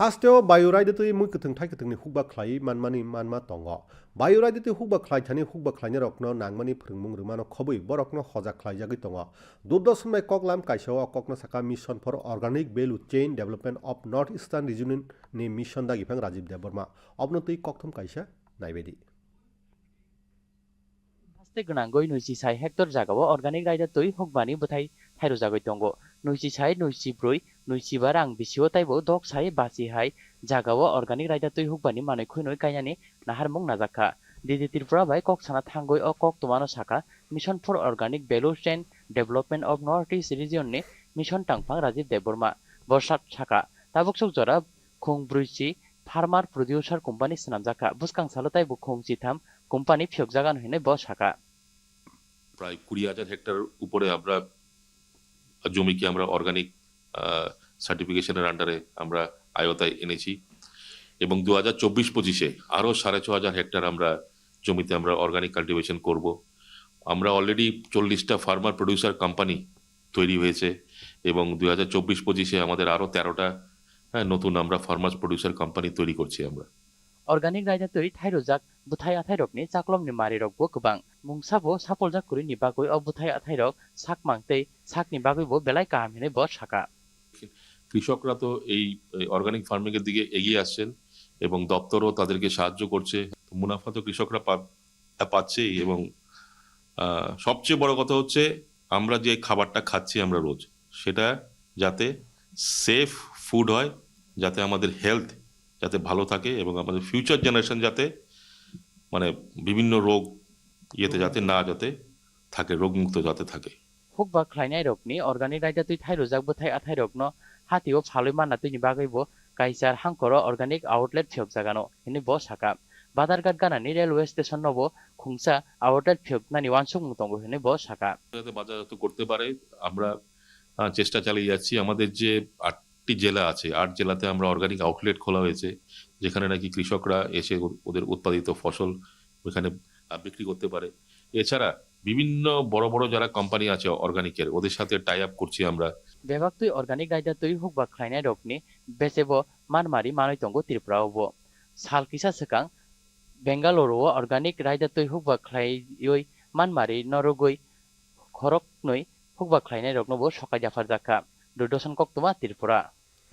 Hasteo bayurai de tui mui kutung thai kutung ni hukba khlai manmani manma tongo. Bayurai de tui hukba khlai thani hukba khlai rokno nangmani phringmung rumano khobui borokno hoja khlai jagi tongo. Durdosmai koklam kaisao kokno saka mission for organic value chain development of north eastern region ni mission dagi phang Rajiv Dev Burma. Obno tui kokthum kaisa naibedi. Haste gunangoi nuisi sai hector jagabo organic rider tui hukbani buthai thairo jagoi tongo. नैजि ब्रै नैजिबा रां बिसिव ताइबो दक साइ बासि high जागाव organic रायदा तै हकबानि मानै खुइनै गायनानि नाहारमुं नाजाखा दिदि Tripura bye कक साना थांगै अ कक तमानो साका mission for organic value chain development of North East रिजियननि mission टांफां राजीव देबबर्मा बर्षात साका ताबुक सुक जरा खुं ब्रुइसि फार्मार प्रडिउसार কোম্পানি স্নামজাকা বুসকাং সালতাই বুখং চিথাম কোম্পানি ফিয়কজাগান হইনে ব শাখা প্রায় কুড়ি হাজার হেক্টর উপরে আমরা জমিকে আমরা অর্গানিক সার্টিফিকেশনের আন্ডারে আমরা আয়তায় এনেছি। এবং দু হাজার চব্বিশ পঁচিশে আরও সাড়ে ছ হাজার হেক্টর আমরা জমিতে আমরা অর্গানিক কাল্টিভেশন করব। আমরা অলরেডি চল্লিশটা ফার্মার প্রডিউসার কোম্পানি তৈরি হয়েছে এবং দু হাজার চব্বিশ পঁচিশে আমাদের আরও তেরোটা হ্যাঁ নতুন আমরা ফার্মার্স প্রডিউসার কোম্পানি তৈরি করছি আমরা। अर्गानिक रायदा तै थाइरोजाक बुथाइ आथाइरकनि चाक्लमनि मारिरकबो गोबां मुंसाबो साफलजाक कुरिनि बागै अ बुथाइ आथाइरक साक मांतै साकनि बागैबो बेलाय काहाम हिने ब शाखा কৃষকরা তো এই অর্গানিক ফার্মিং এর দিকে এগিয়ে আসছেন এবং দপ্তরও তাদেরকে সাহায্য করছে মুনাফা তো কৃষকরা পা- পাচ্ছেই এবং আহ, সবচেয়ে বড় কথা হচ্ছে আমরা যে খাবারটা খাচ্ছি আমরা রোজ সেটা যাতে সেফ ফুড হয় যাতে আমাদের হেলথ যাতে ভালো থাকে এবং আমাদের ফিউচার জেনারেশন যাতে মানে বিভিন্ন রোগ ইয়েতে যাতে না যাতে থাকে রোগমুক্ত যাতে থাকে। হোক বা হুকবা রোগ রোগনি অর্গানিক রাইজা তুই থাই রোজাকবো থাই আথাই রোগনো হাতিও ফালুই মানা তুই নিবাগইব কাইসার হাংকর অর্গানিক আউটলেট ফিয়ব জাগানো হিনি ব সাকা বাদারঘাট গানানি রেলওয়ে স্টেশন নব খুংসা আউটলেট ফিয়ব নানি ওয়ানসুক মুতঙ্গ হিনি ব সাকা যাতে বাজার করতে পারে আমরা চেষ্টা চালিয়ে যাচ্ছি। আমাদের যে একটি জেলা আছে। আট জেলাতে আমরা অর্গানিক আউটলেট খোলা হয়েছে, যেখানে নাকি কৃষকরা এসে ওদের উৎপাদিত ফসল ওইখানে বিক্রি করতে পারে। এছাড়া বিভিন্ন বড় বড় যারা কোম্পানি আছে অর্গানিকের ওদের সাথে টাই আপ করছি আমরা। বিভাগ তুই অর্গানিক রাইডার তৈরি হোক বা খাইনাই রকনি বেচেব, মানমারি মানৈতঙ্গ ত্রিপুরা হব। সাল কিসা সেকাং বেঙ্গালুরু অর্গানিক রাইডার তৈরি হোক বা খাইয়ই মানমারি, নরগই খরক নই হোক বা খাইনাই রকনব সকাই জাফার জাকা। দুটো সংখ্যক তোমা ত্রিপুরা।